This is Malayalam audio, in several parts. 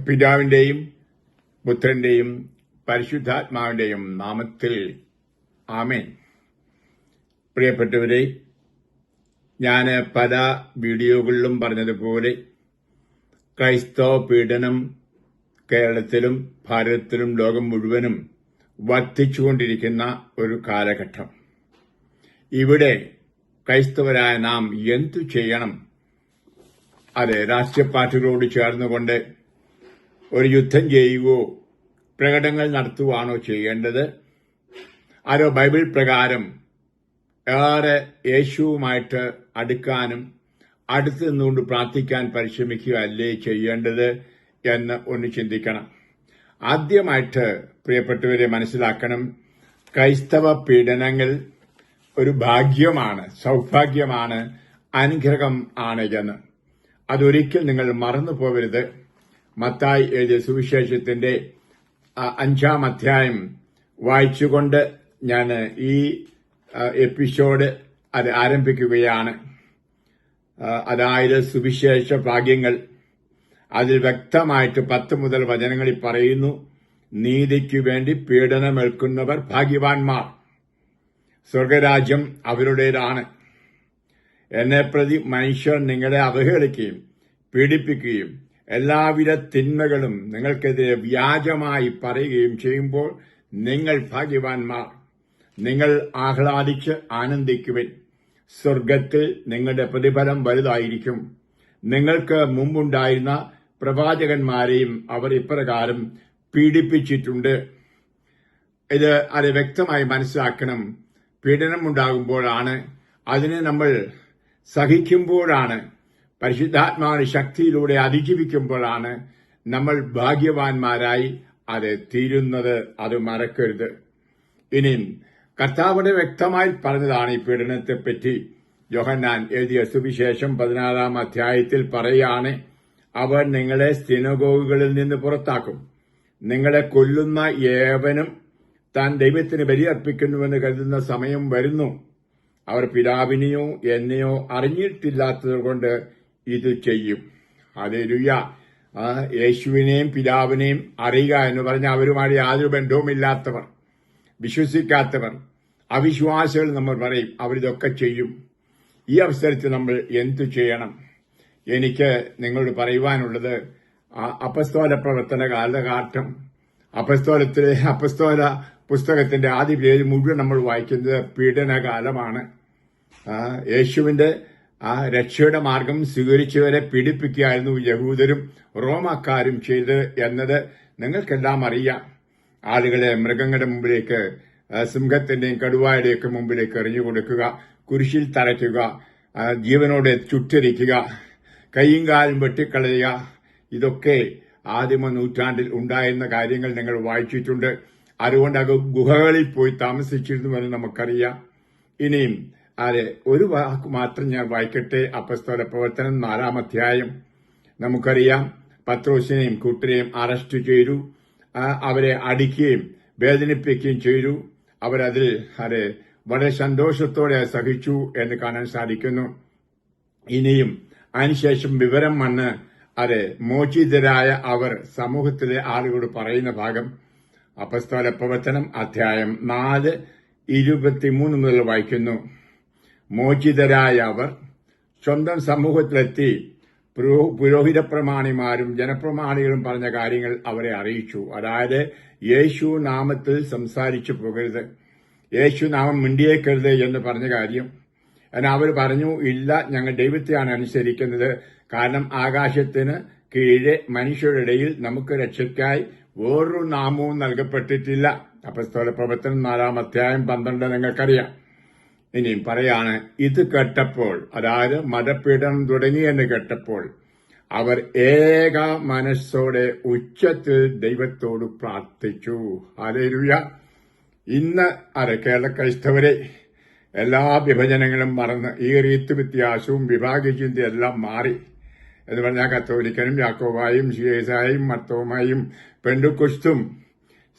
പിതാവിന്റെയും പുത്രന്റെയും പരിശുദ്ധാത്മാവിന്റെയും നാമത്തിൽ ആമേൻ. പ്രിയപ്പെട്ടവരെ ഞാൻ പല വീഡിയോകളിലും പറഞ്ഞതുപോലെ ക്രൈസ്തവ പീഡനം കേരളത്തിലും ഭാരതത്തിലും ലോകം മുഴുവനും വർദ്ധിച്ചുകൊണ്ടിരിക്കുന്ന ഒരു കാലഘട്ടം. ഇവിടെ ക്രൈസ്തവരായ നാം എന്തു ചെയ്യണം? അതെ രാഷ്ട്രീയ പാർട്ടികളോട് ചേർന്നുകൊണ്ട് ഒരു യുദ്ധം ചെയ്യുകയോ പ്രകടനങ്ങൾ നടത്തുകയാണോ ചെയ്യേണ്ടത്? ആരോ ബൈബിൾ പ്രകാരം ഏറെ യേശുവുമായിട്ട് അടുക്കാനും അടുത്ത് നിന്നുകൊണ്ട് പ്രാർത്ഥിക്കാൻ പരിശ്രമിക്കുക അല്ലേ ചെയ്യേണ്ടത് എന്ന് ഒന്ന് ചിന്തിക്കണം. ആദ്യമായിട്ട് പ്രിയപ്പെട്ടവരെ മനസ്സിലാക്കണം ക്രൈസ്തവ പീഡനങ്ങൾ ഒരു ഭാഗ്യമാണ് സൗഭാഗ്യമാണ് അനുഗ്രഹം ആണ് എന്ന്. അതൊരിക്കൽ നിങ്ങൾ മറന്നു പോകരുത് മത്തായി എഴുതിയ സുവിശേഷത്തിന്റെ അഞ്ചാം അധ്യായം വായിച്ചുകൊണ്ട് ഞാൻ ഈ എപ്പിസോഡ് അത് ആരംഭിക്കുകയാണ്. അതായത് സുവിശേഷ ഭാഗ്യങ്ങൾ. അതിൽ വ്യക്തമായിട്ട് പത്ത് മുതൽ വചനങ്ങളിൽ പറയുന്നു നീതിക്കു വേണ്ടി പീഡനമേൽക്കുന്നവർ ഭാഗ്യവാന്മാർ. സ്വർഗരാജ്യം അവരുടേതാണ്. എന്നെ പ്രതി മനുഷ്യർ നിങ്ങളെ അവഹേളിക്കുകയും പീഡിപ്പിക്കുകയും എല്ലാവിധ തിന്മകളും നിങ്ങൾക്കെതിരെ വ്യാജമായി പറയുകയും ചെയ്യുമ്പോൾ നിങ്ങൾ ഭാഗ്യവാന്മാർ. നിങ്ങൾ ആഹ്ലാദിച്ച് ആനന്ദിക്കുവിൻ. സ്വർഗത്തിൽ നിങ്ങളുടെ പ്രതിഫലം വലുതായിരിക്കും. നിങ്ങൾക്ക് മുമ്പുണ്ടായിരുന്ന പ്രവാചകന്മാരെയും അവർ ഇപ്രകാരം പീഡിപ്പിച്ചിട്ടുണ്ട്. ഇത് അത് വ്യക്തമായി മനസ്സിലാക്കണം. പീഡനമുണ്ടാകുമ്പോഴാണ്. അതിനെ നമ്മൾ സഹിക്കുമ്പോഴാണ്. പരിശുദ്ധാത്മാവിന്റെ ശക്തിയിലൂടെ അതിജീവിക്കുമ്പോഴാണ് നമ്മൾ ഭാഗ്യവാന്മാരായി അത് തീരുന്നത്. അത് മറക്കരുത്. ഇനിയും കർത്താവിടെ വ്യക്തമായി പറഞ്ഞതാണ് ഈ പീഡനത്തെപ്പറ്റി. യോഹന്നാൻ എഴുതിയ സുവിശേഷം പതിനാറാം അധ്യായത്തിൽ പറയാണ് അവർ നിങ്ങളെ സിനഗോഗുകളിൽ നിന്ന് പുറത്താക്കും. നിങ്ങളെ കൊല്ലുന്ന ഏവനും താൻ ദൈവത്തിന് ബലിയർപ്പിക്കുന്നുവെന്ന് കരുതുന്ന സമയം വരുന്നു. അവർ പിതാവിനെയോ എന്നെയോ അറിഞ്ഞിട്ടില്ലാത്തതുകൊണ്ട് ഇത് ചെയ്യും. അതെരുയ യേശുവിനെയും പിതാവിനെയും അറിയുക എന്ന് പറഞ്ഞ അവരുമായി യാതൊരു ബന്ധവുമില്ലാത്തവർ വിശ്വസിക്കാത്തവർ അവിശ്വാസികൾ നമ്മൾ പറയും അവരിതൊക്കെ ചെയ്യും. ഈ അവസരത്തിൽ നമ്മൾ എന്തു ചെയ്യണം? എനിക്ക് നിങ്ങളോട് പറയുവാനുള്ളത് അപസ്തോല പ്രവർത്തന കാലഘട്ടം അപസ്തോലത്തിലെ അപസ്തോല പുസ്തകത്തിന്റെ ആദ്യ പേര് മുഴുവൻ നമ്മൾ വായിക്കുന്നത് പീഡനകാലമാണ്. യേശുവിന്റെ ആ രക്ഷയുടെ മാർഗം സ്വീകരിച്ചവരെ പീഡിപ്പിക്കുകയായിരുന്നു യഹൂദരും റോമാക്കാരും ചെയ്ത് എന്നത് നിങ്ങൾക്കെല്ലാം അറിയാം. ആളുകളെ മൃഗങ്ങളുടെ മുമ്പിലേക്ക് സിംഹത്തിന്റെയും കടുവായുടെയൊക്കെ മുമ്പിലേക്ക് എറിഞ്ഞു കൊടുക്കുക കുരിശിൽ തറയ്ക്കുക ജീവനോടെ ചുറ്റരിക്കുക കൈയും കാലും വെട്ടിക്കളയുക. ഇതൊക്കെ ആദിമ നൂറ്റാണ്ടിൽ ഉണ്ടായിരുന്ന കാര്യങ്ങൾ നിങ്ങൾ വായിച്ചിട്ടുണ്ട്. അതുകൊണ്ട് അത് ഗുഹകളിൽ പോയി താമസിച്ചിരുന്നുവെന്ന് നമുക്കറിയാം. ഇനിയും അതെ ഒരു വാക്ക് മാത്രം ഞാൻ വായിക്കട്ടെ. അപ്പസ്തോല പ്രവർത്തനം നാലാം അധ്യായം. നമുക്കറിയാം പത്രോസിനെയും കൂട്ടരെയും അറസ്റ്റ് ചെയ്തു. അവരെ അടിക്കുകയും വേദനിപ്പിക്കുകയും ചെയ്തു. അവരതിൽ അതെ വളരെ സന്തോഷത്തോടെ സഹിച്ചു എന്ന് കാണാൻ സാധിക്കുന്നു. ഇനിയും അതിനുശേഷം വിവരം വന്ന് അതെ മോചിതരായ അവർ സമൂഹത്തിലെ ആളുകളോട് പറയുന്ന ഭാഗം. അപസ്തോല പ്രവർത്തനം അധ്യായം നാല് ഇരുപത്തിമൂന്ന് മുതൽ വായിക്കുന്നു. മോചിതരായ അവർ സ്വന്തം സമൂഹത്തിലെത്തി. പുരോഹിത പ്രമാണിമാരും ജനപ്രമാണികളും പറഞ്ഞ കാര്യങ്ങൾ അവരെ അറിയിച്ചു. അതായത് യേശു നാമത്തിൽ സംസാരിച്ചു പോകരുത്. യേശു നാമം മിണ്ടിയേക്കരുത് എന്ന് പറഞ്ഞ കാര്യം. എന്നാൽ അവർ പറഞ്ഞു ഇല്ല ഞങ്ങൾ ദൈവത്തെയാണ് അനുസരിക്കുന്നത്. കാരണം ആകാശത്തിന് കീഴെ മനുഷ്യരുടെ ഇടയിൽ നമുക്ക് രക്ഷയ്ക്കായി വേറൊരു നാമവും നൽകപ്പെട്ടിട്ടില്ല. അപ്പസ്തോല പ്രവർത്തനം നാലാം അധ്യായം പന്ത്രണ്ട് നിങ്ങൾക്കറിയാം. ഇനിയും പറയാണ് ഇത് കേട്ടപ്പോൾ അതായത് തുടങ്ങി എന്ന് കേട്ടപ്പോൾ അവർ ഏക മനസ്സോടെ ഉച്ചത്തിൽ ദൈവത്തോട് പ്രാർത്ഥിച്ചു. അലേലുയ ഇന്ന് അതെ കേരള ക്രൈസ്തവരെ എല്ലാ വിഭജനങ്ങളും മറന്ന് ഈ റീത്ത് വ്യത്യാസവും വിഭാഗ എല്ലാം മാറി. എന്ന് പറഞ്ഞാൽ കത്തോലിക്കനും യാക്കോബായും ശിയേസായും മർത്തോമായും പെണ്ടുക്കുസ്തും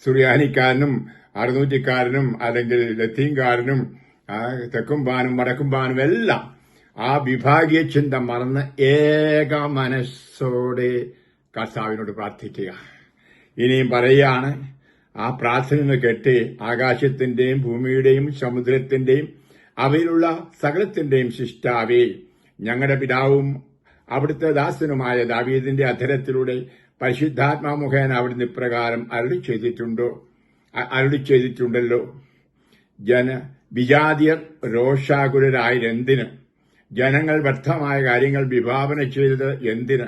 സുറിയാനിക്കാരനും അറുന്നൂറ്റിക്കാരനും അല്ലെങ്കിൽ ലത്തീൻകാരനും തെക്കും പാനും വടക്കും പാനും എല്ലാം ആ വിഭാഗീയ ചിന്ത മറന്ന് ഏക മനസ്സോടെ കർത്താവിനോട് പ്രാർത്ഥിക്കുക. ഇനിയും പറയുകയാണ് ആ പ്രാർത്ഥന കേട്ട് ആകാശത്തിന്റെയും ഭൂമിയുടെയും സമുദ്രത്തിന്റെയും അവയിലുള്ള സകലത്തിന്റെയും ശിഷ്ടാവേ ഞങ്ങളുടെ പിതാവും അവിടുത്തെ ദാസനുമായ ദാവീദിന്റെ അധരത്തിലൂടെ പരിശുദ്ധാത്മാ മുഖേന അവിടുന്ന് ഇപ്രകാരം അരുളി ചെയ്തിട്ടുണ്ടോ? അരുളി ചെയ്തിട്ടുണ്ടല്ലോ. ജന വിജാതിയർ രോഷാകുലരായതെന്തിന് ജനങ്ങൾ വ്യർത്ഥമായ കാര്യങ്ങൾ വിഭാവന ചെയ്തത് എന്തിന്?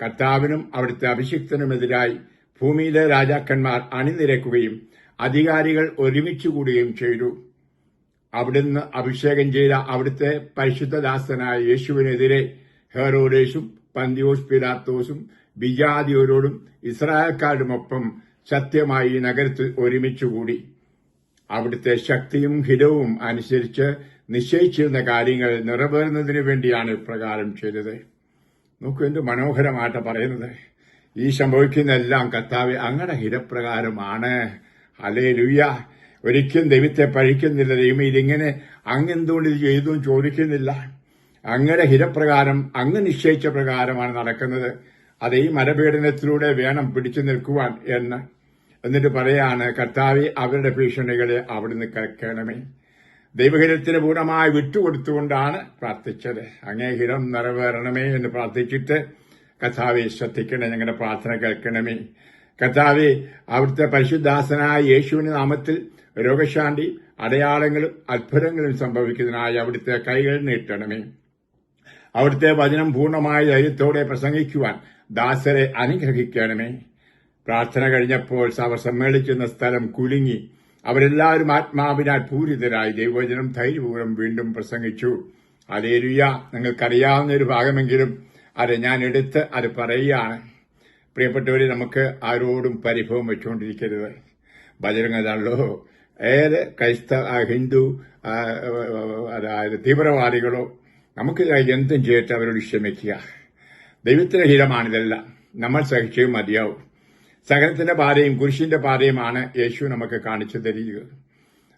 കർത്താവിനും അവിടുത്തെ അഭിഷിക്തനുമെതിരായി ഭൂമിയിലെ രാജാക്കന്മാർ അണിനിരക്കുകയും അധികാരികൾ ഒരുമിച്ച് കൂടുകയും ചെയ്തു. അവിടുന്ന് അഭിഷേകം ചെയ്ത അവിടുത്തെ പരിശുദ്ധദാസനായ യേശുവിനെതിരെ ഹെറോഡേഷും പന്തിയോസ് പിലാത്തോസും ബിജാതിയോരോടും ഇസ്രായേൽക്കാരുമൊപ്പം സത്യമായി നഗരത്തിൽ ഒരുമിച്ചുകൂടി. അവിടുത്തെ ശക്തിയും ഹിതവും അനുസരിച്ച് നിശ്ചയിച്ചിരുന്ന കാര്യങ്ങൾ നിറവേറുന്നതിന് വേണ്ടിയാണ് ഇപ്രകാരം ചെയ്തത്. നോക്കൂ എന്ത് മനോഹരമായിട്ട് പറയുന്നത്. ഈ സംഭവിക്കുന്നതെല്ലാം കർത്താവ് അങ്ങനെ ഹിതപ്രകാരമാണ്. അലേ ലുയ്യ ഒരിക്കലും ദൈവത്തെ പഴിക്കുന്നില്ല. ദൈവം ഇതിങ്ങനെ അങ്ങെന്തുകൊണ്ട് ഇത് ചെയ്തു ചോദിക്കുന്നില്ല. അങ്ങയുടെ ഹിതപ്രകാരം അങ്ങ് നിശ്ചയിച്ച പ്രകാരമാണ് നടക്കുന്നത്. അത് ഈ മരപീഡനത്തിലൂടെ വേണം പിടിച്ചു നിൽക്കുവാൻ എന്ന്. എന്നിട്ട് പറയാണ് കർത്താവി അവരുടെ ഭീഷണികളെ അവിടുന്ന് കേൾക്കണമേ. ദൈവഹിരത്തിന് പൂർണമായി വിട്ടുകൊടുത്തുകൊണ്ടാണ് പ്രാർത്ഥിച്ചത്. അങ്ങേ ഹിരം നിറവേറണമേ എന്ന് പ്രാർത്ഥിച്ചിട്ട് കർത്താവെ ശ്രദ്ധിക്കണേ ഞങ്ങളുടെ പ്രാർത്ഥന കേൾക്കണമേ. കർത്താവെ അവിടുത്തെ പരിശുദ്ധാസനായ യേശുവിന്റെ നാമത്തിൽ രോഗശാന്തി അടയാളങ്ങളും അത്ഭുതങ്ങളും സംഭവിക്കുന്നതിനായി അവിടുത്തെ കൈകൾ നീട്ടണമേ. അവിടുത്തെ വചനം പൂർണമായ ധൈര്യത്തോടെ പ്രസംഗിക്കുവാൻ ദാസരെ അനുഗ്രഹിക്കണമേ. പ്രാർത്ഥന കഴിഞ്ഞപ്പോൾ അവർ സമ്മേളിക്കുന്ന സ്ഥലം കുലുങ്ങി. അവരെല്ലാവരും ആത്മാവിനാൽ പൂരിതരായി ദൈവവചനം ധൈര്യപൂർവം വീണ്ടും പ്രസംഗിച്ചു. അലേരുയ നിങ്ങൾക്കറിയാവുന്ന ഒരു ഭാഗമെങ്കിലും അത് ഞാൻ എടുത്ത് അത് പറയുകയാണ്. പ്രിയപ്പെട്ടവരെ നമുക്ക് ആരോടും പരിഭവം വെച്ചുകൊണ്ടിരിക്കരുത്. ബജരംഗതാണല്ലോ ഏത് ക്രൈസ്തവ ഹിന്ദു അതായത് തീവ്രവാദികളോ നമുക്ക് എന്തും ചെയ്തിട്ട് അവരോട് ക്ഷമിക്കുക. ദൈവത്തിന്റെ ഹിതമാണിതെല്ലാം നമ്മൾ സഹിച്ചേ മതിയാവും. സകലത്തിന്റെ പാതയും കുരിശിന്റെ പാതയുമാണ് യേശു നമുക്ക് കാണിച്ചു തരിക.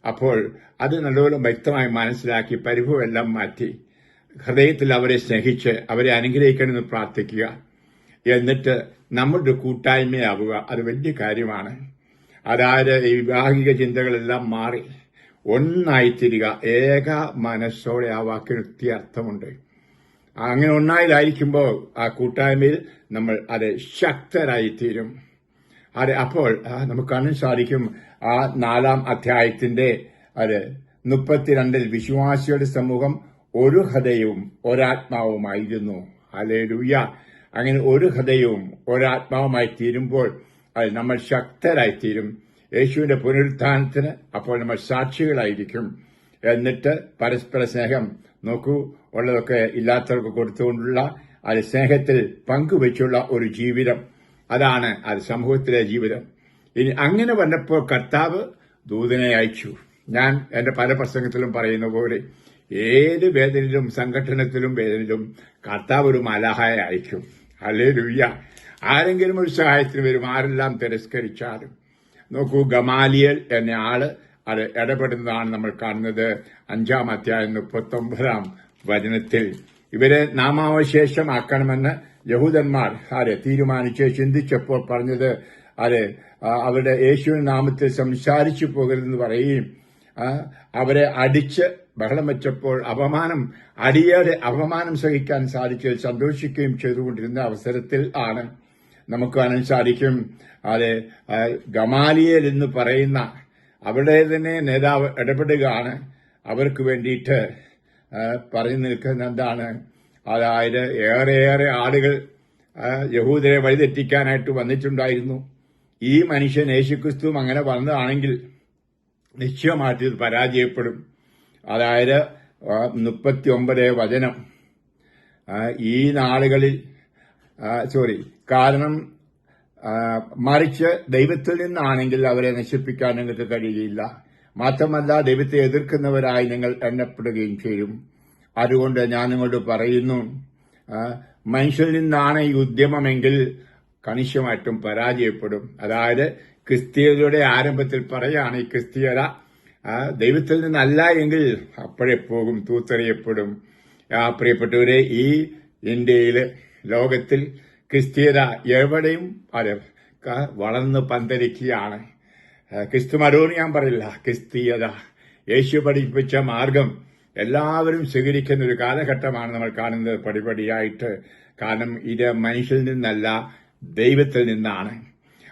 അപ്പോൾ അത് നല്ലപോലെ വ്യക്തമായി മനസ്സിലാക്കി പരിഭവമെല്ലാം മാറ്റി. ഹൃദയത്തിൽ അവരെ സ്നേഹിച്ച് അവരെ അനുഗ്രഹിക്കണമെന്ന് പ്രാർത്ഥിക്കുക. എന്നിട്ട് നമ്മളുടെ കൂട്ടായ്മയാവുക. അത് വലിയ കാര്യമാണ്. അതായത് ഈ വിവാഹിക ചിന്തകളെല്ലാം മാറി ഒന്നായിത്തീരുക ഏക മനസ്സോടെ ആ വാക്കിന് അർത്ഥമുണ്ട്. അങ്ങനെ ഒന്നായിലായിരിക്കുമ്പോൾ ആ കൂട്ടായ്മയിൽ നമ്മൾ അത് ശക്തരായിത്തീരും. അപ്പോൾ നമുക്ക് കാണാൻ സാധിക്കും ആ നാലാം അധ്യായത്തിന്റെ അത് മുപ്പത്തിരണ്ടിൽ വിശ്വാസിയുടെ സമൂഹം ഒരു ഹൃദയവും ഒരാത്മാവുമായിരുന്നു. അലേലുയ്യ അങ്ങനെ ഒരു ഹൃദയവും ഒരാത്മാവുമായി തീരുമ്പോൾ അത് നമ്മൾ ശക്തരായിത്തീരും. യേശുവിന്റെ പുനരുത്ഥാനത്തിന് അപ്പോൾ നമ്മൾ സാക്ഷികളായിരിക്കും. എന്നിട്ട് പരസ്പര സ്നേഹം നോക്കൂ ഉള്ളതൊക്കെ ഇല്ലാത്തവർക്ക് കൊടുത്തുകൊണ്ടുള്ള അത് സ്നേഹത്തിൽ പങ്കുവെച്ചുള്ള ഒരു ജീവിതം. അതാണ് അത് സമൂഹത്തിലെ ജീവിതം. ഇനി അങ്ങനെ വന്നപ്പോൾ കർത്താവ് ദൂതനെ അയച്ചു. ഞാൻ എന്റെ പല പ്രസംഗത്തിലും പറയുന്ന പോലെ ഏത് വേദനയിലും സംഘടനത്തിലും വേദനയിലും കർത്താവ് ഒരു മലഹായ അയക്കും. അല്ലേ ലുയ്യ ആരെങ്കിലും ഒരു സഹായത്തിന് വരും ആരെല്ലാം തിരസ്കരിച്ചാലും. നോക്കൂ ഗമാലിയൽ എന്ന ആൾ അത് ഇടപെടുന്നതാണ് നമ്മൾ കാണുന്നത് അഞ്ചാം അധ്യായം മുപ്പത്തൊമ്പതാം വചനത്തിൽ. ഇവരെ നാമാവശേഷമാക്കണമെന്ന് യഹൂദന്മാർ ആരെ തീരുമാനിച്ച് ചിന്തിച്ചപ്പോൾ പറഞ്ഞത് ആരെ അവരുടെ യേശുവിൻ നാമത്തിൽ സംസാരിച്ചു പോകരുതെന്ന് പറയുകയും അവരെ അടിച്ച് ബഹളം വെച്ചപ്പോൾ അപമാനം അടിയേറെ അപമാനം സഹിക്കാൻ സാധിച്ച് സന്തോഷിക്കുകയും ചെയ്തുകൊണ്ടിരുന്ന അവസരത്തിൽ ആണ് നമുക്ക് കാണാൻ സാധിക്കും. അത് ഗമാലിയൽ എന്ന് പറയുന്ന അവിടെ തന്നെ നേതാവ് ഇടപെടുകയാണ്. അവർക്ക് വേണ്ടിയിട്ട് പറഞ്ഞു നിൽക്കുന്ന എന്താണ്? അതായത് ഏറെയേറെ ആളുകൾ യഹൂദരെ വഴിതെറ്റിക്കാനായിട്ട് വന്നിട്ടുണ്ടായിരുന്നു. ഈ മനുഷ്യൻ യേശുക്രിസ്തുവും അങ്ങനെ വന്നതാണെങ്കിൽ നിശ്ചയമായിട്ട് ഇത് പരാജയപ്പെടും. അതായത് മുപ്പത്തി ഒമ്പത് വചനം. ഈ നാളുകളിൽ സോറി കാരണം മറിച്ച് ദൈവത്തിൽ നിന്നാണെങ്കിൽ അവരെ നശിപ്പിക്കാൻ നിങ്ങൾക്ക് കഴിയുകയില്ല. മാത്രമല്ല ദൈവത്തെ എതിർക്കുന്നവരായി നിങ്ങൾ എണ്ണപ്പെടുകയും ചെയ്യും. അതുകൊണ്ട് ഞാൻ നിങ്ങളോട് പറയുന്നു മനുഷ്യനിൽ നിന്നാണ് ഈ ഉദ്യമമെങ്കിൽ കണിശമായിട്ടും പരാജയപ്പെടും. അതായത് ക്രിസ്തീയതയുടെ ആരംഭത്തിൽ പറയാണ് ഈ ക്രിസ്തീയത ദൈവത്തിൽ നിന്നല്ല എങ്കിൽ അപ്പോഴേ പോകും തൂത്തെറിയപ്പെടും പ്രിയപ്പെട്ടവരെ ഈ ഇന്ത്യയിൽ ലോകത്തിൽ ക്രിസ്തീയത എവിടെയും അതെ വളർന്ന് പന്തലിക്കുകയാണ്. ക്രിസ്തു മരോന്ന് ഞാൻ പറയില്ല ക്രിസ്തീയത. യേശു പഠിപ്പിച്ച മാർഗം എല്ലാവരും സ്വീകരിക്കുന്ന ഒരു കാലഘട്ടമാണ് നമ്മൾ കാണുന്നത് പടിപടിയായിട്ട്. കാരണം ഇത് മനുഷ്യരിൽ നിന്നല്ല ദൈവത്തിൽ നിന്നാണ്.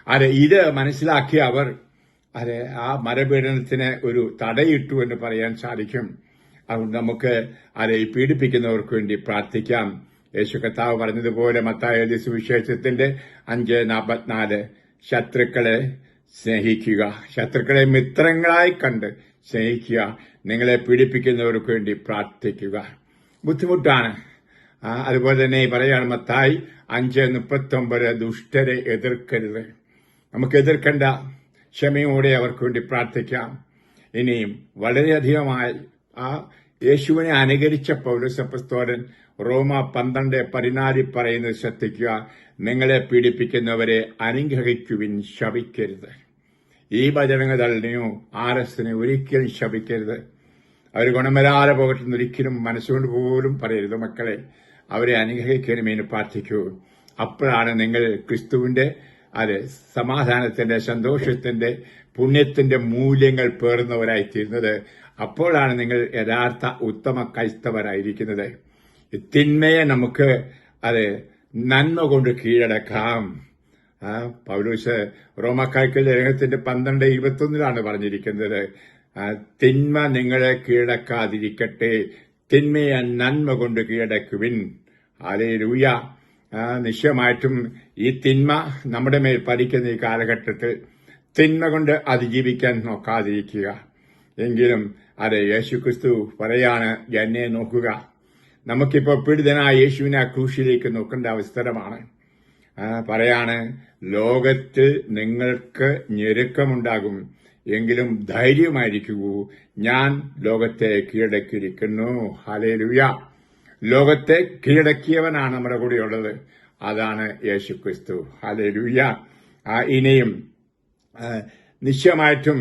അരെ ഇത് മനസ്സിലാക്കിയ അവർ അരെ ആ മരപീഡനത്തിന് ഒരു തടയിട്ടു എന്ന് പറയാൻ സാധിക്കും. അതുകൊണ്ട് നമുക്ക് അരെ പീഡിപ്പിക്കുന്നവർക്ക് വേണ്ടി പ്രാർത്ഥിക്കാം. യേശു കർത്താവ് പറഞ്ഞതുപോലെ മത്തായ സുവിശേഷത്തിന്റെ അഞ്ച് നാൽപ്പത്തിനാല്. ശത്രുക്കളെ സ്നേഹിക്കുക. ശത്രുക്കളെ മിത്രങ്ങളായി കണ്ട് സ്നേഹിക്കുക. നിങ്ങളെ പീഡിപ്പിക്കുന്നവർക്ക് വേണ്ടി പ്രാർത്ഥിക്കുക. ബുദ്ധിമുട്ടാണ്. അതുപോലെ തന്നെ പറയുകയാണ് മത്തായി അഞ്ച് മുപ്പത്തൊമ്പത് ദുഷ്ടരെ എതിർക്കരുത്. നമുക്ക് എതിർക്കേണ്ട ക്ഷമയോടെ അവർക്ക് വേണ്ടി പ്രാർത്ഥിക്കാം. ഇനിയും വളരെയധികമായി ആ യേശുവിനെ അനുകരിച്ച പൗരസപ്പസ്തോരൻ റോമ പന്ത്രണ്ട് പതിനാലിൽ പറയുന്നത് ശ്രദ്ധിക്കുക. നിങ്ങളെ പീഡിപ്പിക്കുന്നവരെ അനുഗ്രഹിക്കുവിൻ ശപിക്കരുത്. ഈ ഭജനങ്ങളെയോ ആർ എസിനെ ഒരിക്കലും ശപിക്കരുത്. അവർ ഗുണമരാതെ പോകട്ടെന്ന് ഒരിക്കലും മനസ്സുകൊണ്ട് പോലും പറയരുത്. മക്കളെ അവരെ അനുഗ്രഹിക്കണമെന്ന് പ്രാർത്ഥിക്കൂ. അപ്പോഴാണ് നിങ്ങൾ ക്രിസ്തുവിന്റെ അത് സമാധാനത്തിന്റെ സന്തോഷത്തിന്റെ പുണ്യത്തിന്റെ മൂല്യങ്ങൾ പേറുന്നവരായി തീരുന്നത് അപ്പോഴാണ് നിങ്ങൾ യഥാർത്ഥ ഉത്തമ ക്രൈസ്തവരായിരിക്കുന്നത്. തിന്മയെ നമുക്ക് അത് നന്മ കൊണ്ട് കീഴടക്കാം. പൗലൂസ് റോമക്കാർക്ക് രംഗത്തിന്റെ പന്ത്രണ്ട് ഇരുപത്തൊന്നിലാണ് പറഞ്ഞിരിക്കുന്നത്. തിന്മ നിങ്ങളെ കീഴടക്കാതിരിക്കട്ടെ. തിന്മയെ നന്മ കൊണ്ട് കീഴടക്കുവിൻ. ആലേ രൂയ നിശ്ചയമായിട്ടും ഈ തിന്മ നമ്മുടെ മേൽ പതിക്കുന്ന ഈ കാലഘട്ടത്തിൽ തിന്മ കൊണ്ട് അതിജീവിക്കാൻ നോക്കാതിരിക്കുക. എങ്കിലും അതെ യേശുക്രിസ്തു പറയാണ് എന്നെ നോക്കുക. നമുക്കിപ്പോ പീഡിതനായ യേശുവിനെ ക്രൂശിലേക്ക് നോക്കേണ്ട അവസരമാണ് പറയാണ് ലോകത്ത് നിങ്ങൾക്ക് ഞെരുക്കമുണ്ടാകും. എങ്കിലും ധൈര്യമായിരിക്കൂ. ഞാൻ ലോകത്തെ കീഴടക്കിയിരിക്കുന്നു. ഹലേലുയ ലോകത്തെ കീഴടക്കിയവനാണ് നമ്മുടെ കൂടെയുള്ളത്. അതാണ് യേശു ക്രിസ്തു ഹലേലുയ ഇനിയും നിശ്ചയമായിട്ടും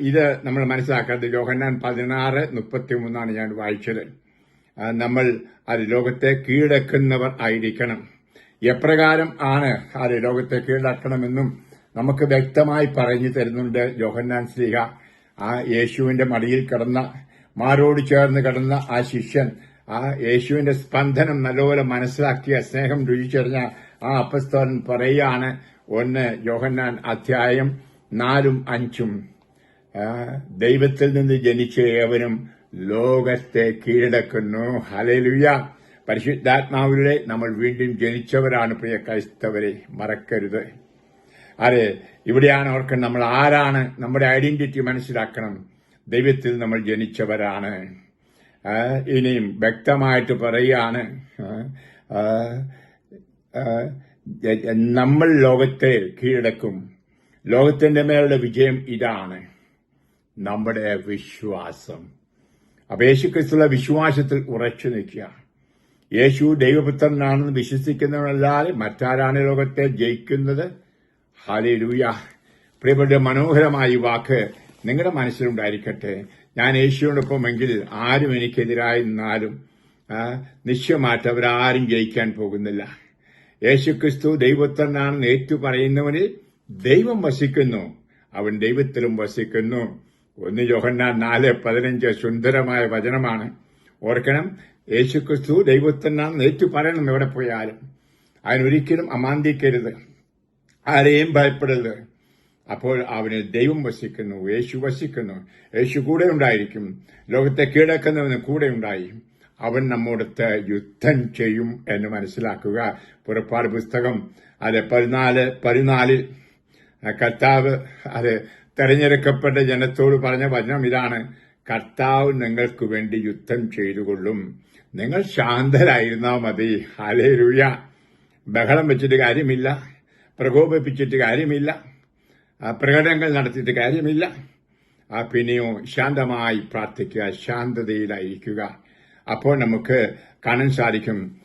ഇത് നമ്മൾ മനസ്സിലാക്കേണ്ടത് യോഹന്നാൻ പതിനാറ് മുപ്പത്തി മൂന്നാണ് ഞാൻ വായിച്ചത്. നമ്മൾ അത് ലോകത്തെ കീഴടക്കുന്നവർ ആയിരിക്കണം. എപ്രകാരം ആണ് അത് ലോകത്തെ കീഴടക്കണമെന്നും നമുക്ക് വ്യക്തമായി പറഞ്ഞു തരുന്നുണ്ട് ജോഹന്നാൻ ശ്രീഹ ആ യേശുവിന്റെ മടിയിൽ കിടന്ന മാരോട് ചേർന്ന് കിടന്ന ആ ശിഷ്യൻ ആ യേശുവിന്റെ സ്പന്ദനം നല്ലപോലെ മനസ്സിലാക്കിയ സ്നേഹം രുചിച്ചറിഞ്ഞ ആ അപ്പസ്തോലൻ പറയുകയാണ് ഒന്ന് യോഹന്നാൻ അധ്യായം നാലും അഞ്ചും. ദൈവത്തിൽ നിന്ന് ജനിച്ച ഏവനും ലോകത്തെ കീഴടക്കുന്നു. ഹലലുയ പരിശുദ്ധാത്മാവിലൂടെ നമ്മൾ വീണ്ടും ജനിച്ചവരാണ് പ്രിയ ക്രൈസ്തവരെ മറക്കരുത്. അതെ ഇവിടെയാണ് അവർക്ക് നമ്മൾ ആരാണ് നമ്മുടെ ഐഡന്റിറ്റി മനസ്സിലാക്കണം. ദൈവത്തിൽ നമ്മൾ ജനിച്ചവരാണ്. ഇനിയും വ്യക്തമായിട്ട് പറയുകയാണ് നമ്മൾ ലോകത്തെ കീഴടക്കും. ലോകത്തിന്റെ മേലുള്ള വിജയം ഇതാണ്. നമ്മുടെ വിശ്വാസം. അപേക്ഷിക്കുള്ള വിശ്വാസത്തിൽ ഉറച്ചു നിൽക്കുക യേശു ദൈവപുത്രനാണെന്ന് വിശ്വസിക്കുന്നവരല്ലാതെ മറ്റാരാണ് ലോകത്തെ ജയിക്കുന്നത്? ഹാലേലൂയ പ്രിയപ്പെട്ട മനോഹരമായ വാക്ക് നിങ്ങളുടെ മനസ്സിലുണ്ടായിരിക്കട്ടെ. ഞാൻ യേശുവിനൊപ്പമെങ്കിൽ ആരും എനിക്കെതിരായി നിന്നാലും നിശ്ചയമായിട്ടവരാരും ജയിക്കാൻ പോകുന്നില്ല. യേശുക്രിസ്തു ദൈവത്തനാണെന്ന് ഏറ്റു പറയുന്നവനിൽ ദൈവം വസിക്കുന്നു. അവൻ ദൈവത്തിലും വസിക്കുന്നു. ഒന്ന് യോഹന്നാൻ നാല് പതിനഞ്ച് സുന്ദരമായ വചനമാണ്. ഓർക്കണം യേശുക്രിസ്തു ദൈവത്തിനാണെന്ന് ഏറ്റു പറയണം എവിടെ പോയാലും. അതിനൊരിക്കലും അമാന്തിക്കരുത്. ആരെയും ഭയപ്പെടരുത്. അപ്പോൾ അവന് ദൈവം വസിക്കുന്നു യേശു വസിക്കുന്നു. യേശു കൂടെ ഉണ്ടായിരിക്കും. ലോകത്തെ കീഴടക്കുന്നവന് കൂടെ ഉണ്ടായി. അവൻ നമ്മോടത്ത് യുദ്ധം ചെയ്യും എന്ന് മനസ്സിലാക്കുക. പുറപ്പാട് പുസ്തകം അത് പതിനാല് പതിനാലിൽ കർത്താവ് അത് തെരഞ്ഞെടുക്കപ്പെട്ട ജനത്തോട് പറഞ്ഞ വചനം ഇതാണ്. കർത്താവ് നിങ്ങൾക്ക് വേണ്ടി യുദ്ധം ചെയ്തുകൊള്ളും. നിങ്ങൾ ശാന്തരായിരുന്നാൽ മതി. ഹലേരുയ ബഹളം വെച്ചിട്ട് കാര്യമില്ല. പ്രകോപിപ്പിച്ചിട്ട് കാര്യമില്ല. പ്രകടനങ്ങൾ നടത്തിയിട്ട് കാര്യമില്ല. ആ പിന്നെയോ ശാന്തമായി പ്രാർത്ഥിക്കുക ശാന്തതയിലായിരിക്കുക. അപ്പോൾ നമുക്ക് കാണാൻ സാധിക്കും.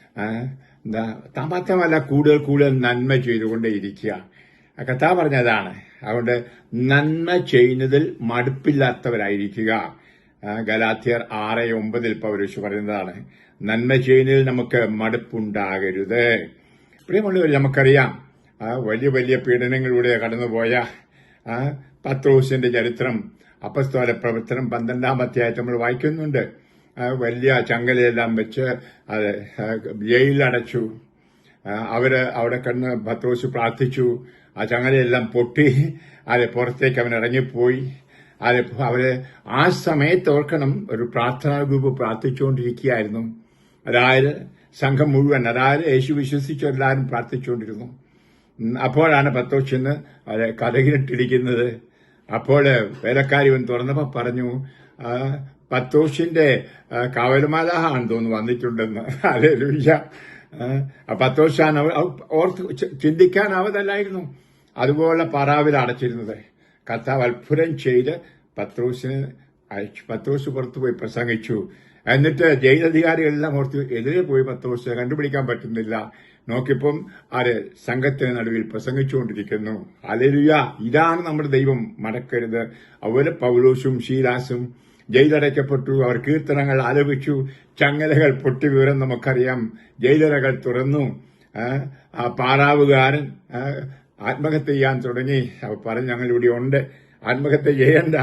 മാത്രമല്ല കൂടുതൽ കൂടുതൽ നന്മ ചെയ്തുകൊണ്ടേയിരിക്കുക കഥ പറഞ്ഞതാണ്. അതുകൊണ്ട് നന്മ ചെയ്യുന്നതിൽ മടുപ്പില്ലാത്തവരായിരിക്കുക. ആ, ഗലാത്യർ ആറ് ഒമ്പതിൽ പൗരുഷ് പറയുന്നതാണ് നന്മ ചെയ്യുന്നതിൽ നമുക്ക് മടുപ്പുണ്ടാകരുത്. പ്രിയമുള്ളവർ നമുക്കറിയാം വലിയ വലിയ പീഡനങ്ങളിലൂടെ കടന്നുപോയ പത്രോസിന്റെ ചരിത്രം അപ്പസ്തോല പ്രവർത്തനം പന്ത്രണ്ടാം അധ്യായത്തിൽ നമ്മൾ വായിക്കുന്നുണ്ട്. വലിയ ചങ്ങലയെല്ലാം വെച്ച് അത് ജയിലിലടച്ചു. അവർ അവിടെ കണ്ണ് പത്രോസ് പ്രാർത്ഥിച്ചു. ആ ചങ്ങലയെല്ലാം പൊട്ടി അത് പുറത്തേക്ക് അവൻ ഇറങ്ങിപ്പോയി. അത് അവർ ആ സമയത്ത് ഓർക്കണം ഒരു പ്രാർത്ഥനാ ഗ്രൂപ്പ് പ്രാർത്ഥിച്ചുകൊണ്ടിരിക്കുകയായിരുന്നു. അതായത് സംഘം മുഴുവൻ അതായത് യേശു വിശ്വസിച്ചെല്ലാവരും പ്രാർത്ഥിച്ചുകൊണ്ടിരുന്നു. അപ്പോഴാണ് പത്തോച്ചെന്ന് ചെന്ന് അത് കഥകിലിട്ടിരിക്കുന്നത്. അപ്പോൾ വേലക്കാരി വന്ന് തുറന്നപ്പോ പറഞ്ഞു പത്തോഷിന്റെ ആ, കാവൽമാലാഹാണ് തോന്നുന്നു വന്നിട്ടുണ്ടെന്ന്. അതെ ലൂയ്യ പത്തോഷാണ് ഓർത്ത് ചിന്തിക്കാനാവതല്ലായിരുന്നു. അതുപോലെ പറാവിൽ അടച്ചിരുന്നത് കർത്താവ് അത്ഭുതം ചെയ്ത് പത്രോസിന് പത്രോസ് പുറത്തുപോയി പ്രസംഗിച്ചു. എന്നിട്ട് ജയിലധികാരികളെല്ലാം ഓർത്ത് എതിരെ പോയി പത്രോസ് കണ്ടുപിടിക്കാൻ പറ്റുന്നില്ല. നോക്കിയപ്പം ആര് സംഘത്തിന് നടുവിൽ പ്രസംഗിച്ചുകൊണ്ടിരിക്കുന്നു. അലരുയ ഇതാണ് നമ്മുടെ ദൈവം. മടക്കരുത്. അവർ പൗലോസും ഷീലാസും ജയിലടയ്ക്കപ്പെട്ടു. അവർ കീർത്തനങ്ങൾ ആലപിച്ചു. ചങ്ങലകൾ പൊട്ടി വിവരം നമുക്കറിയാം. ജയിലറകൾ തുറന്നു. പാറാവുകാരൻ ആത്മഹത്യ ചെയ്യാൻ തുടങ്ങി. പറഞ്ഞു ഞങ്ങൾ ഇവിടെ ഉണ്ട്. ആത്മഹത്യ ചെയ്യണ്ട.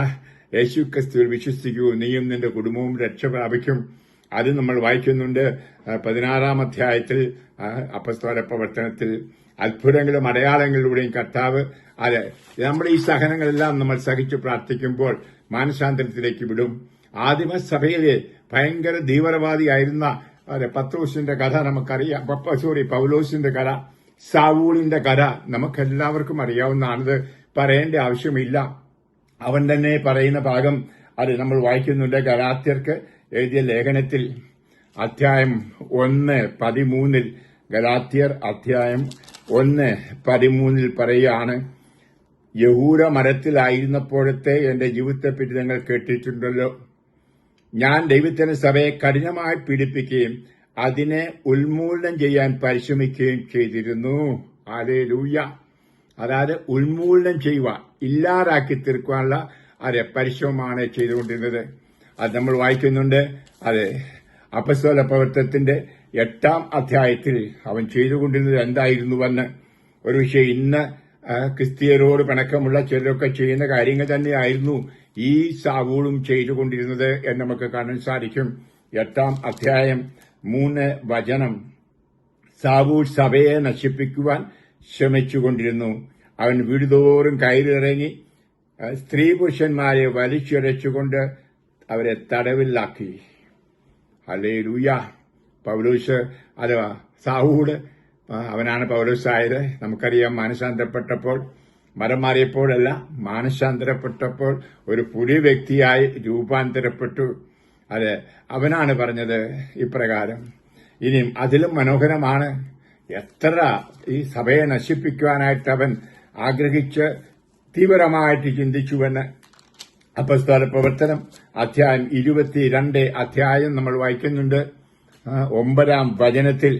യേശു ക്രിസ്തുവിൽ വിശ്വസിക്കൂ. നീയും നിന്റെ കുടുംബവും രക്ഷ പ്രാപിക്കും. അത് നമ്മൾ വായിക്കുന്നുണ്ട്. പതിനാറാം അധ്യായത്തിൽ ആ, അപ്പസ്തോല പ്രവർത്തനത്തിൽ. അത്ഭുതങ്ങളും അടയാളങ്ങളിലൂടെയും കർത്താവ് അതെ നമ്മുടെ ഈ സഹനങ്ങളെല്ലാം നമ്മൾ സഹിച്ചു പ്രാർത്ഥിക്കുമ്പോൾ മാനസാന്തരത്തിലേക്ക് വിടും. ആദിമസഭയിലെ ഭയങ്കര തീവ്രവാദിയായിരുന്ന അതെ പത്രോസിന്റെ കഥ നമുക്കറിയാം. സോറി പൗലോസിന്റെ കഥ. സാവൂളിന്റെ കഥ നമുക്കെല്ലാവർക്കും അറിയാവുന്നതാണിത്. പറയേണ്ട ആവശ്യമില്ല. അവൻ തന്നെ പറയുന്ന ഭാഗം അത് നമ്മൾ വായിക്കുന്നുണ്ട്. ഗലാത്യർക്ക് എഴുതിയ ലേഖനത്തിൽ അധ്യായം ഒന്ന് പതിമൂന്നിൽ ഗലാത്യർ അധ്യായം ഒന്ന് പതിമൂന്നിൽ പറയുകയാണ് യഹൂര മരത്തിലായിരുന്നപ്പോഴത്തെ എന്റെ ജീവിതത്തെപ്പറ്റി നിങ്ങൾ കേട്ടിട്ടുണ്ടല്ലോ. ഞാൻ ദൈവത്തിന് സഭയെ കഠിനമായി പീഡിപ്പിക്കുകയും അതിനെ ഉന്മൂലനം ചെയ്യാൻ പരിശ്രമിക്കുകയും ചെയ്തിരുന്നു. അതെ ലൂയ അതായത് ഉന്മൂലനം ചെയ്യുക ഇല്ലാതാക്കി തീർക്കാനുള്ള അതെ പരിശ്രമമാണ് ചെയ്തുകൊണ്ടിരുന്നത്. അത് നമ്മൾ വായിക്കുന്നുണ്ട്. അതെ. അപസ്വല പ്രവർത്തനത്തിന്റെ എട്ടാം അധ്യായത്തിൽ അവൻ ചെയ്തുകൊണ്ടിരുന്നത് എന്തായിരുന്നുവെന്ന്. ഒരു പക്ഷേ ഇന്ന് ക്രിസ്തീയരോട് പിണക്കമുള്ള ചിലരൊക്കെ ചെയ്യുന്ന കാര്യങ്ങൾ തന്നെയായിരുന്നു ഈ സാവൂളും ചെയ്തുകൊണ്ടിരുന്നത് എന്ന് നമുക്ക് കാണാൻ സാധിക്കും. എട്ടാം അധ്യായം മൂന്ന് വചനം സാവൂൾ സഭയെ നശിപ്പിക്കുവാൻ ശ്രമിച്ചുകൊണ്ടിരുന്നു. അവൻ വീടുതോറും കയറിയിറങ്ങി സ്ത്രീ പുരുഷന്മാരെ വലിച്ചുരച്ചുകൊണ്ട് അവരെ തടവിലാക്കി. അല്ലേ ലൂയ പൗലൂസ് അഥവാ സാവൂട് അവനാണ് പൗലൂസായത്. നമുക്കറിയാം മാനസാന്തരപ്പെട്ടപ്പോൾ മരം മാറിയപ്പോഴല്ല മാനസാന്തരപ്പെട്ടപ്പോൾ ഒരു പുതിയ വ്യക്തിയായി രൂപാന്തരപ്പെട്ടു. അത് അവനാണ് പറഞ്ഞത് ഇപ്രകാരം. ഇനിയും അതിലും മനോഹരമാണ് എത്ര ഈ സഭയെ നശിപ്പിക്കുവാനായിട്ട് അവൻ ആഗ്രഹിച്ച് തീവ്രമായിട്ട് ചിന്തിച്ചുവെന്ന് അപ്പസ്തോല പ്രവർത്തനം അധ്യായം ഇരുപത്തിരണ്ട് അധ്യായം നമ്മൾ വായിക്കുന്നുണ്ട്. ഒമ്പതാം വചനത്തിൽ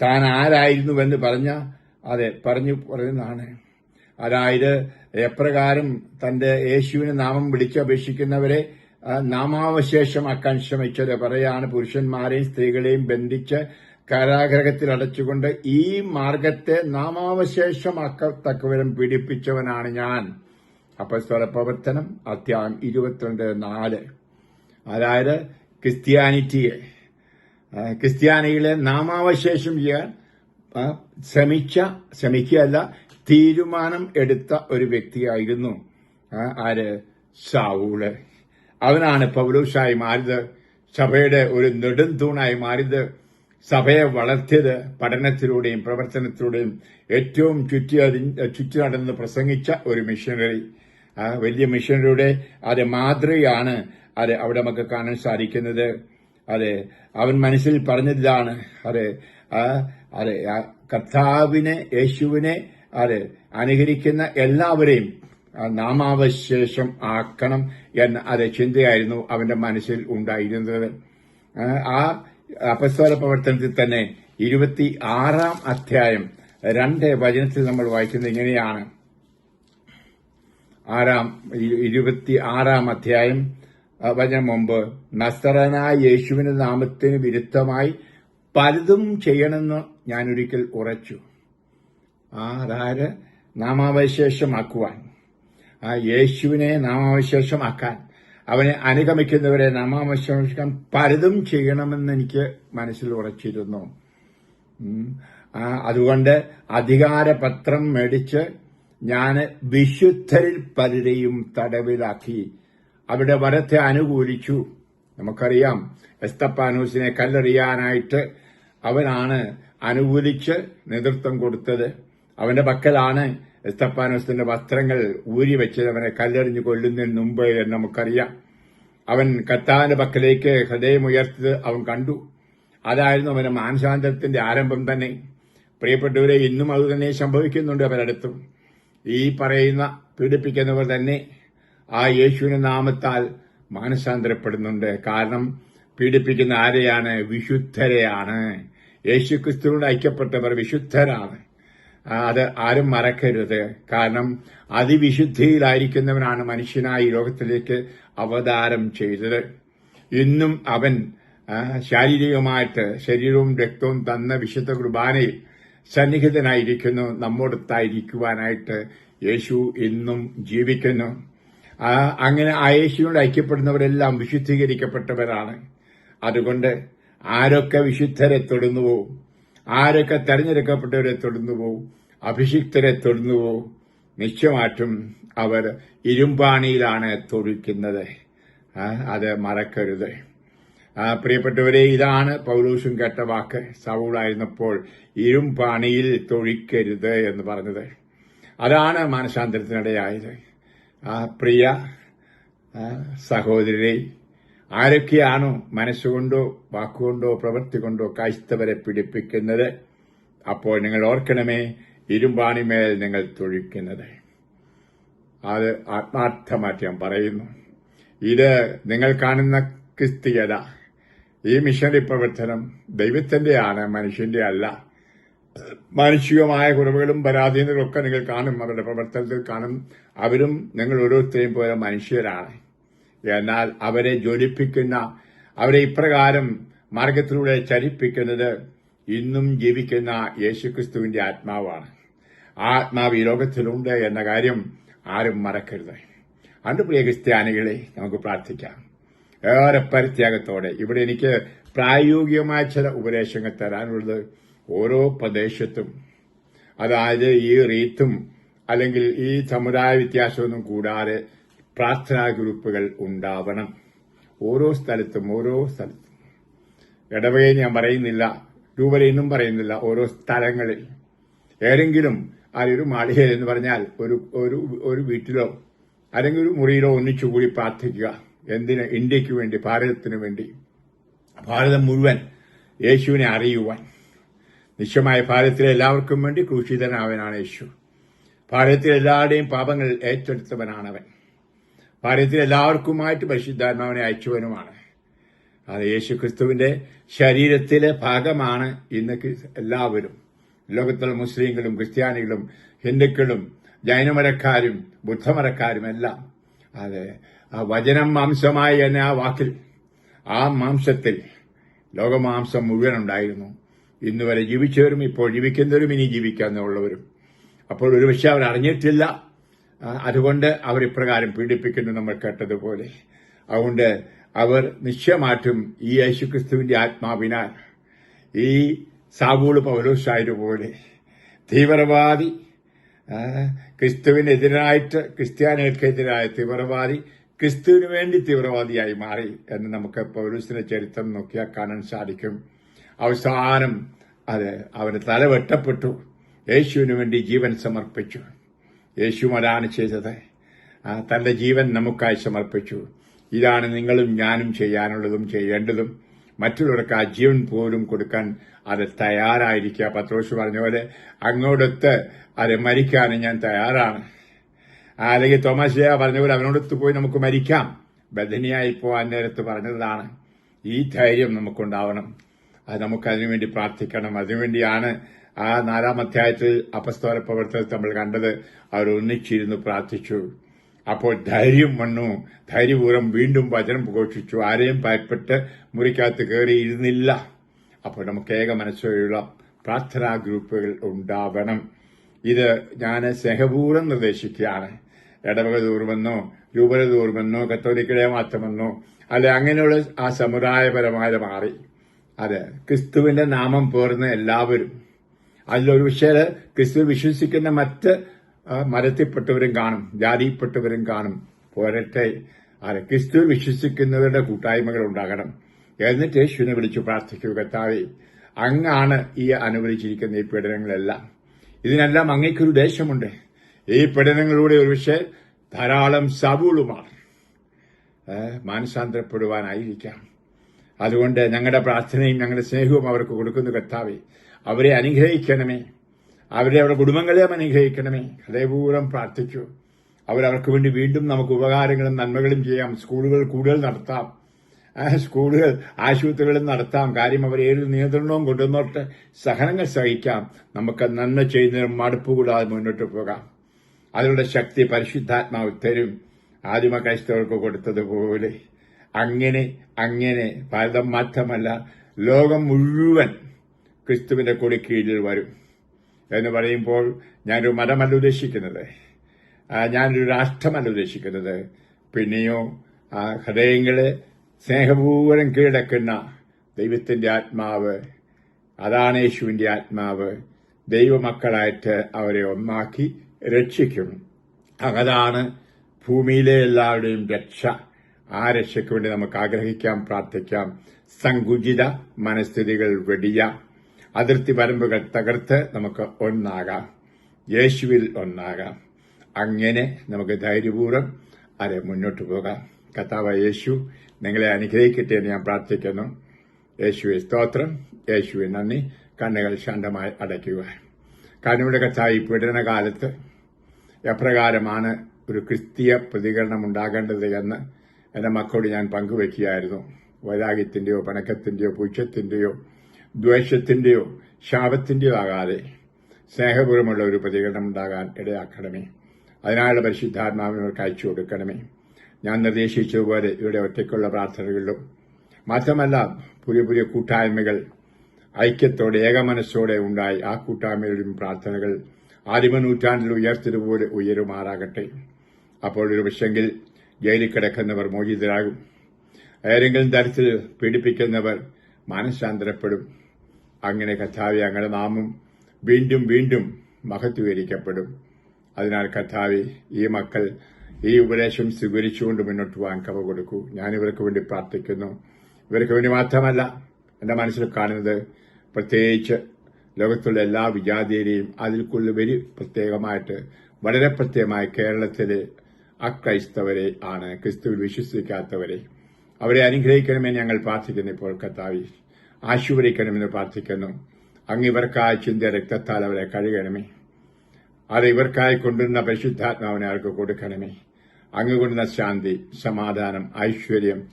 താൻ ആരായിരുന്നുവെന്ന് പറഞ്ഞ അതെ പറഞ്ഞു പറയുന്നതാണ്. അതായത് എപ്രകാരം തന്റെ യേശുവിന് നാമം വിളിച്ചപേക്ഷിക്കുന്നവരെ നാമാവശേഷമാക്കാൻ ശ്രമിച്ചത് പറയാണ് പുരുഷന്മാരെയും സ്ത്രീകളെയും ബന്ധിച്ച് കാരാഗ്രഹത്തിൽ അടച്ചുകൊണ്ട് ഈ മാർഗത്തെ നാമാവശേഷമാക്കത്തക്കവരും പീഡിപ്പിച്ചവനാണ് ഞാൻ. അപ്പസ്തോല പ്രവർത്തനം അത്യാം ഇരുപത്തിരണ്ട് നാല്. അതായത് ക്രിസ്ത്യാനിറ്റിയെ ക്രിസ്ത്യാനികളെ നാമാവശേഷം ചെയ്യാൻ ശ്രമിച്ച ശ്രമിക്കുകയല്ല തീരുമാനം എടുത്ത ഒരു വ്യക്തിയായിരുന്നു ആര്? സാവൂൾ. അവനാണ് പൗലൂഷായി മാറിയത്. സഭയുടെ ഒരു നെടുംതൂണായി മാറിയത്. സഭയെ വളർത്തിയത് പഠനത്തിലൂടെയും പ്രവർത്തനത്തിലൂടെയും ഏറ്റവും ചുറ്റി ചുറ്റി നടന്ന് പ്രസംഗിച്ച ഒരു മിഷനറി. വലിയ മിഷനറിയുടെ അത് മാതൃകയാണ് അത് അവിടെ നമുക്ക് കാണാൻ സാധിക്കുന്നത്. അതെ അവൻ മനസ്സിൽ പറഞ്ഞതാണ് അതെ അതെ കർത്താവിനെ യേശുവിനെ അതെ അനുകരിക്കുന്ന എല്ലാവരെയും നാമാവശേഷം ആക്കണം എന്ന അതെ ചിന്തയായിരുന്നു അവന്റെ മനസ്സിൽ ഉണ്ടായിരുന്നത്. ആ, അപസ്വര പ്രവർത്തനത്തിൽ തന്നെ ഇരുപത്തി ആറാം അധ്യായം രണ്ട് വചനത്തിൽ നമ്മൾ വായിക്കുന്നത് ഇങ്ങനെയാണ്. ആറാം ഇരു- ഇരുപത്തി ആറാം അധ്യായം വചനം മുമ്പ് നസ്തറനായ യേശുവിന്റെ നാമത്തിന് വിരുദ്ധമായി പലതും ചെയ്യണമെന്ന് ഞാനൊരിക്കൽ ഉറച്ചു. ആ അതായത് നാമാവശേഷമാക്കുവാൻ? ആ യേശുവിനെ നാമാവശേഷമാക്കാൻ. അവനെ അനുഗമിക്കുന്നവരെ നാമാവശേഷം പലതും ചെയ്യണമെന്ന് എനിക്ക് മനസ്സിൽ ഉറച്ചിരുന്നു. അതുകൊണ്ട് അധികാരപത്രം മേടിച്ച് ഞാൻ വിശുദ്ധരിൽ പലരെയും തടവിലാക്കി. അവിടെ വരത്തെ അനുകൂലിച്ചു. നമുക്കറിയാം എസ്തപ്പാനൂസിനെ കല്ലെറിയാനായിട്ട് അവനാണ് അനുകൂലിച്ച് നേതൃത്വം കൊടുത്തത്. അവന്റെ പക്കലാണ് എസ്തപ്പാനോസിന്റെ വസ്ത്രങ്ങൾ ഊരി വെച്ചത് അവനെ കല്ലെറിഞ്ഞു കൊല്ലുന്നതിന് മുമ്പ് എന്ന് നമുക്കറിയാം. അവൻ കത്താവിന്റെ പക്കലേക്ക് ഹൃദയമുയർത്തത് അവൻ കണ്ടു. അതായിരുന്നു അവന്റെ മാനസാന്തരത്തിന്റെ ആരംഭം തന്നെ. പ്രിയപ്പെട്ടവരെ ഇന്നും അത് തന്നെ സംഭവിക്കുന്നുണ്ട് അവരടുത്തും ഈ പറയുന്ന പീഡിപ്പിക്കുന്നവർ തന്നെ ആ യേശുവിന്റെ നാമത്താൽ മാനസാന്തരപ്പെടുന്നുണ്ട്. കാരണം പീഡിപ്പിക്കുന്ന ആരെയാണ്? വിശുദ്ധരെയാണ്. യേശു ക്രിസ്തുവിനോട് ഐക്യപ്പെട്ടവർ വിശുദ്ധരാണ്. അത് ആരും മറക്കരുത്. കാരണം അതിവിശുദ്ധിയിലായിരിക്കുന്നവനാണ് മനുഷ്യനായി ലോകത്തിലേക്ക് അവതാരം ചെയ്തത്. ഇന്നും അവൻ ശാരീരികമായിട്ട് ശരീരവും രക്തവും തന്ന വിശുദ്ധ കുർബാനയിൽ സന്നിഹിതനായിരിക്കുന്നു. നമ്മോടൊത്തായിരിക്കുവാനായിട്ട് യേശു ഇന്നും ജീവിക്കുന്നു. അങ്ങനെ ആ യേശുവിനോട് ഐക്യപ്പെടുന്നവരെല്ലാം വിശുദ്ധീകരിക്കപ്പെട്ടവരാണ്. അതുകൊണ്ട് ആരൊക്കെ വിശുദ്ധരെ തൊടുന്നുവോ ആരൊക്കെ തെരഞ്ഞെടുക്കപ്പെട്ടവരെ തൊടുന്നു പോവും അഭിഷിക്തരെ തൊടുന്നു പോവും നിശ്ചയമായിട്ടും അവർ ഇരുമ്പാണിയിലാണ് തൊഴിക്കുന്നത്. അത് മറക്കരുത്. പ്രിയപ്പെട്ടവരെ ഇതാണ് പൗലൂഷും കേട്ട വാക്ക്. സൗളായിരുന്നപ്പോൾ ഇരുമ്പാണിയിൽ തൊഴിക്കരുത് എന്ന് പറഞ്ഞത്. അതാണ് മാനസാന്തരത്തിനിടയായത്. പ്രിയ ആ, സഹോദരരെ ആരൊക്കെയാണോ മനസ്സുകൊണ്ടോ വാക്കുകൊണ്ടോ പ്രവൃത്തി കൊണ്ടോ ക്രൈസ്തവരെ പിടിപ്പിക്കുന്നത്? അപ്പോൾ നിങ്ങൾ ഓർക്കണമേ ഇരുമ്പാണിമേൽ നിങ്ങൾ തൊഴിക്കുന്നത്. അത് ആത്മാർത്ഥമായിട്ട് ഞാൻ പറയുന്നു. ഇത് നിങ്ങൾ കാണുന്ന ക്രിസ്തീയത. ഈ മിഷനറി പ്രവർത്തനം ദൈവത്തിന്റെയാണ് മനുഷ്യന്റെ അല്ല. മാനുഷികമായ കുറവുകളും പരാധീനതകളും ഒക്കെ നിങ്ങൾ കാണും അവരുടെ പ്രവർത്തനത്തിൽ കാണും. അവരും നിങ്ങൾ ഓരോരുത്തരെയും പോലെ മനുഷ്യരാണ്. എന്നാൽ അവരെ ജ്വലിപ്പിക്കുന്ന അവരെ ഇപ്രകാരം മാർഗത്തിലൂടെ ചലിപ്പിക്കുന്നത് ഇന്നും ജീവിക്കുന്ന യേശുക്രിസ്തുവിന്റെ ആത്മാവാണ്. ആത്മാവ് ഈ ലോകത്തിലുണ്ട് എന്ന കാര്യം ആരും മറക്കരുത്. അണ്ട് പ്രിയ ക്രിസ്ത്യാനികളെ നമുക്ക് പ്രാർത്ഥിക്കാം. ഏറെ പരിത്യാഗത്തോടെ ഇവിടെ എനിക്ക് പ്രായോഗികമായ ചില ഉപദേശങ്ങൾ തരാനുള്ളത് ഓരോ പ്രദേശത്തും. അതായത് ഈ റീത്തും അല്ലെങ്കിൽ ഈ സമുദായ വ്യത്യാസമൊന്നും കൂടാതെ പ്രാർത്ഥനാ ഗ്രൂപ്പുകൾ ഉണ്ടാവണം. ഓരോ സ്ഥലത്തും ഓരോ സ്ഥലത്തും. ഇടവകയെ ഞാൻ പറയുന്നില്ല രൂപതയെന്നും പറയുന്നില്ല ഓരോ സ്ഥലങ്ങളിൽ. ഏതെങ്കിലും ആ ഒരു മാളികയിൽ എന്ന് പറഞ്ഞാൽ ഒരു ഒരു ഒരു വീട്ടിലോ അല്ലെങ്കിൽ ഒരു മുറിയിലോ ഒന്നിച്ചുകൂടി പ്രാർത്ഥിക്കുക. എന്തിന്? ഇന്ത്യയ്ക്ക് വേണ്ടി ഭാരതത്തിന് വേണ്ടി. ഭാരതം മുഴുവൻ യേശുവിനെ അറിയുവാൻ. നിശ്ചയമായ ഭാരതത്തിലെ എല്ലാവർക്കും വേണ്ടി ക്രൂശിതനാവനാണ് യേശു. ഭാരതത്തിലെ എല്ലാവരുടെയും പാപങ്ങൾ ഏറ്റെടുത്തവനാണവൻ. ഭാരതത്തിലെ എല്ലാവർക്കുമായിട്ട് പരിശുദ്ധാത്മാവിനെ അയച്ചുവനുമാണ്. അത് യേശു ക്രിസ്തുവിന്റെ ശരീരത്തിലെ ഭാഗമാണ് ഇന്ന് എല്ലാവരും. ലോകത്തുള്ള മുസ്ലിങ്ങളും ക്രിസ്ത്യാനികളും ഹിന്ദുക്കളും ജൈനമരക്കാരും ബുദ്ധമരക്കാരും എല്ലാം. അതെ ആ വചനം മാംസമായി തന്നെ ആ വാക്കിൽ ആ മാംസത്തിൽ ലോകമാംസം മുഴുവൻ ഉണ്ടായിരുന്നു. ഇന്ന് വരെ ജീവിച്ചവരും ഇപ്പോൾ ജീവിക്കുന്നവരും ഇനി ജീവിക്കാന്നുള്ളവരും. അപ്പോൾ ഒരുപക്ഷെ അവർ അറിഞ്ഞിട്ടില്ല അതുകൊണ്ട് അവർ ഇപ്രകാരം പീഡിപ്പിക്കുന്നു നമ്മൾ കേട്ടതുപോലെ. അതുകൊണ്ട് അവർ നിശ്ചയമായിട്ടും ഈ യേശുക്രിസ്തുവിന്റെ ആത്മാവിനാൽ ഈ സാവൂൾ പൗലോസായതുപോലെ തീവ്രവാദി ക്രിസ്തുവിനെതിരായിട്ട് ക്രിസ്ത്യാനികൾക്കെതിരായ തീവ്രവാദി ക്രിസ്തുവിന് വേണ്ടി തീവ്രവാദിയായി മാറി എന്ന് നമുക്ക് പൗലൂസിന്റെ ചരിത്രം നോക്കിയാൽ കാണാൻ സാധിക്കും. അവസാനം അത് അവന് തല വെട്ടപ്പെട്ടു യേശുവിന് വേണ്ടി ജീവൻ സമർപ്പിച്ചു. യേശു അതാണ് ചെയ്തത്. തന്റെ ജീവൻ നമുക്കായി സമർപ്പിച്ചു. ഇതാണ് നിങ്ങളും ഞാനും ചെയ്യാനുള്ളതും ചെയ്യേണ്ടതും. മറ്റുള്ളവർക്ക് ആ ജീവൻ പോലും കൊടുക്കാൻ അത് തയ്യാറായിരിക്കുക. പത്രോഷ് പറഞ്ഞ പോലെ അങ്ങോടൊത്ത് അത് മരിക്കാനും ഞാൻ തയ്യാറാണ്. അല്ലെങ്കിൽ തോമാശയ പറഞ്ഞ പോലെ അവനോടൊത്ത് പോയി നമുക്ക് മരിക്കാം. ബദനിയായി പോവാൻ നേരത്ത് പറഞ്ഞതാണ്. ഈ ധൈര്യം നമുക്കുണ്ടാവണം. അത് നമുക്ക് അതിനുവേണ്ടി പ്രാർത്ഥിക്കണം. അതിനുവേണ്ടിയാണ് ആ നാലാം അധ്യായത്തിൽ അപസ്തോല പ്രവർത്തനത്തിൽ നമ്മൾ കണ്ടത് അവർ ഒന്നിച്ചിരുന്നു പ്രാർത്ഥിച്ചു. അപ്പോൾ ധൈര്യം വന്നു. ധൈര്യപൂർവം വീണ്ടും വചനം ഘോഷിച്ചു ആരെയും ഭയപ്പെട്ട് മുറിക്കകത്ത് കയറി ഇരുന്നില്ല. അപ്പോൾ നമുക്ക് ഏക മനസ്സോടെയുള്ള പ്രാർത്ഥനാ ഗ്രൂപ്പുകൾ ഉണ്ടാവണം. ഇത് ഞാൻ സ്നേഹപൂർവം നിർദ്ദേശിക്കുകയാണ്. ഇടവക തോറുമെന്നോ രൂപത തോറുമെന്നോ കത്തോലിക്കലെ മാത്രമെന്നോ അല്ലെ അങ്ങനെയുള്ള ആ സമുദായപരമായ മാറി. അതെ ക്രിസ്തുവിന്റെ നാമം പേർന്ന് എല്ലാവരും അതിലൊരു പക്ഷേ ക്രിസ്തു വിശ്വസിക്കുന്ന മറ്റ് മരത്തിൽപ്പെട്ടവരും കാണും ജാതിയിൽപ്പെട്ടവരും കാണും. പോരട്ടെ. അതെ ക്രിസ്തു വിശ്വസിക്കുന്നവരുടെ കൂട്ടായ്മകൾ ഉണ്ടാകണം. എന്നിട്ട് യേശുവിനെ വിളിച്ചു പ്രാർത്ഥിക്കൂ കർത്താവെ. അങ്ങാണ് ഈ അനുവദിച്ചിരിക്കുന്ന ഈ പീഡനങ്ങളെല്ലാം. ഇതിനെല്ലാം അങ്ങേക്കൊരു ദേശമുണ്ട്. ഈ പീഡനങ്ങളിലൂടെ ഒരു പക്ഷേ ധാരാളം സബൂളുമാർ മാനസാന്തരപ്പെടുവാനായിരിക്കാം. അതുകൊണ്ട് ഞങ്ങളുടെ പ്രാർത്ഥനയും ഞങ്ങളുടെ സ്നേഹവും അവർക്ക് കൊടുക്കുന്നു കർത്താവെ. അവരെ അനുഗ്രഹിക്കണമേ. അവരെ അവരുടെ കുടുംബങ്ങളെയും അനുഗ്രഹിക്കണമേ. ഹൃദയപൂർവം പ്രാർത്ഥിച്ചു അവരവർക്ക് വേണ്ടി വീണ്ടും നമുക്ക് ഉപകാരങ്ങളും നന്മകളും ചെയ്യാം. സ്കൂളുകൾ കൂടുതൽ നടത്താം. സ്കൂളുകൾ ആശുപത്രികളും നടത്താം. കാര്യം അവർ ഏത് നിയന്ത്രണവും കൊണ്ടുവന്നോട്ട്. സഹനങ്ങൾ സഹിക്കാം. നമുക്ക് നന്മ ചെയ്യുന്നതിന് മടുപ്പ് കൂടാതെ മുന്നോട്ട് പോകാം. അതിനുള്ള ശക്തി പരിശുദ്ധാത്മാവ് തരും. ആദിമ ക്രൈസ്തവർക്ക് കൊടുത്തതുപോലെ. അങ്ങനെ അങ്ങനെ. ഭാരതം മാത്രമല്ല ലോകം മുഴുവൻ ക്രിസ്തുവിന്റെ കൊടി കീഴിൽ വരും എന്ന് പറയുമ്പോൾ ഞാനൊരു മതമല്ല ഉദ്ദേശിക്കുന്നത്. ഞാനൊരു രാഷ്ട്രമല്ല ഉദ്ദേശിക്കുന്നത്. പിന്നെയോ ആ, ഹൃദയങ്ങളെ സ്നേഹപൂർവം കീഴടക്കുന്ന ദൈവത്തിന്റെ ആത്മാവ് അതാണ് യേശുവിന്റെ ആത്മാവ്. ദൈവമക്കളായിട്ട് അവരെ ഒന്നാക്കി രക്ഷിക്കും. അതാണ് ഭൂമിയിലെ എല്ലാവരുടെയും രക്ഷ. ആ രക്ഷയ്ക്ക് വേണ്ടി നമുക്ക് ആഗ്രഹിക്കാം പ്രാർത്ഥിക്കാം. സങ്കുചിത മനസ്ഥിതികൾ വെടിയാം. അതിർത്തി വരമ്പുകൾ തകർത്ത് നമുക്ക് ഒന്നാകാം. യേശുവിൽ ഒന്നാകാം. അങ്ങനെ നമുക്ക് ധൈര്യപൂർവം അരെ മുന്നോട്ട് പോകാം. കഥാവ യേശു നിങ്ങളെ അനുഗ്രഹിക്കട്ടെ എന്ന് ഞാൻ പ്രാർത്ഥിക്കുന്നു. യേശുവെ സ്തോത്രം യേശുവെ നന്ദി. കണ്ണുകൾ ശാന്തമായി അടയ്ക്കുക. കാരണം ഇവിടെ കഥായി പീഡന കാലത്ത് എപ്രകാരമാണ് ഒരു ക്രിസ്തീയ പ്രതികരണം ഉണ്ടാകേണ്ടത് എന്ന് എന്റെ മക്കളോട് ഞാൻ പങ്കുവയ്ക്കുകയായിരുന്നു വൈരാഗ്യത്തിന്റെയോ പണക്കത്തിന്റെയോ പുച്ഛത്തിന്റെയോ ദ്വേഷത്തിന്റെയോ ശാപത്തിന്റെയോ ആകാതെ സ്നേഹപൂർവമുള്ള ഒരു പ്രതികരണം ഉണ്ടാകാൻ ഇടയാക്കണമേ. അതിനായുള്ള പരിശുദ്ധാത്മാവിനവർക്ക് അയച്ചു കൊടുക്കണമേ. ഞാൻ നിർദ്ദേശിച്ചതുപോലെ ഇവിടെ ഒറ്റയ്ക്കുള്ള പ്രാർത്ഥനകളിലും മാത്രമല്ല പുതിയ പുതിയ കൂട്ടായ്മകൾ ഐക്യത്തോടെ ഏകമനസ്സോടെ ഉണ്ടായി ആ കൂട്ടായ്മയിലും പ്രാർത്ഥനകൾ ആദിമ നൂറ്റാണ്ടിൽ ഉയർത്തിയതുപോലെ ഉയരുമാറാകട്ടെ. അപ്പോൾ ഒരു പക്ഷെങ്കിൽ ജയിലിൽ കിടക്കുന്നവർ മോചിതരാകും. ഏതെങ്കിലും തരത്തിൽ പീഡിപ്പിക്കുന്നവർ മാനസാന്തരപ്പെടും. അങ്ങനെ കഥാവി അങ്ങനെ നാമം വീണ്ടും വീണ്ടും മഹത്വീകരിക്കപ്പെടും. അതിനാൽ കഥാവി ഈ മക്കൾ ഈ ഉപദേശം സ്വീകരിച്ചുകൊണ്ട് മുന്നോട്ട് പോകാൻ കവ കൊടുക്കൂ. ഞാൻ ഇവർക്ക് വേണ്ടി പ്രാർത്ഥിക്കുന്നു. ഇവർക്ക് വേണ്ടി മാത്രമല്ല എന്റെ മനസ്സിൽ കാണുന്നത് പ്രത്യേകിച്ച് ലോകത്തുള്ള എല്ലാ വിജാതിയെയും അതിൽക്കുള്ളുപരി പ്രത്യേകമായിട്ട് വളരെ പ്രത്യേകമായി കേരളത്തിലെ അക്രൈസ്തവരെ ആണ് ക്രിസ്തുവിൽ വിശ്വസിക്കാത്തവരെ. അവരെ അനുഗ്രഹിക്കണമെന്ന് ഞങ്ങൾ പ്രാർത്ഥിക്കുന്നു ഇപ്പോൾ കത്താവി ആശീർവദിക്കണമെന്ന് പ്രാർത്ഥിക്കുന്നു. അങ്ങ് ഇവർക്കായ ചിന്ത രക്തത്താൽ അവരെ കഴുകണമേ. അത് ഇവർക്കായി കൊണ്ടുവന്ന പരിശുദ്ധാത്മാവിനെ അവർക്ക് കൊടുക്കണമേ. അങ്ങ് കൊണ്ടുവന്ന ശാന്തി സമാധാനം ഐശ്വര്യം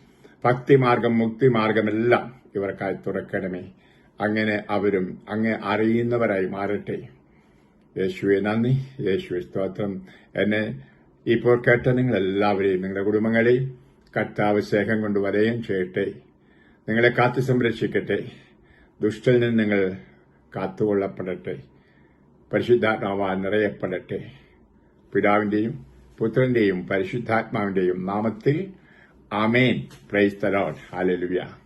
ഭക്തിമാർഗം മുക്തിമാർഗമെല്ലാം ഇവർക്കായി തുറക്കണമേ. അങ്ങനെ അവരും അങ്ങ് അറിയുന്നവരായി മാറട്ടെ. യേശുവെ നന്ദി. യേശുവെ സ്തോത്രം. എന്നെ ഇപ്പോൾ കേട്ട നിങ്ങൾ എല്ലാവരെയും നിങ്ങളുടെ കുടുംബങ്ങളെയും കർത്താവ് സ്നേഹം കൊണ്ട് വരെയും ചെയ്യട്ടെ. നിങ്ങളെ കാത്തു സംരക്ഷിക്കട്ടെ. ദുഷ്ടിൽ നിന്ന് നിങ്ങൾ കാത്തുകൊള്ളപ്പെടട്ടെ. പരിശുദ്ധാത്മാവ നിറയപ്പെടട്ടെ. പിതാവിന്റെയും പുത്രന്റെയും പരിശുദ്ധാത്മാവിന്റെയും നാമത്തിൽ ആമേൻ. പ്രൈസ് തലോഡ് ഹാലലുയ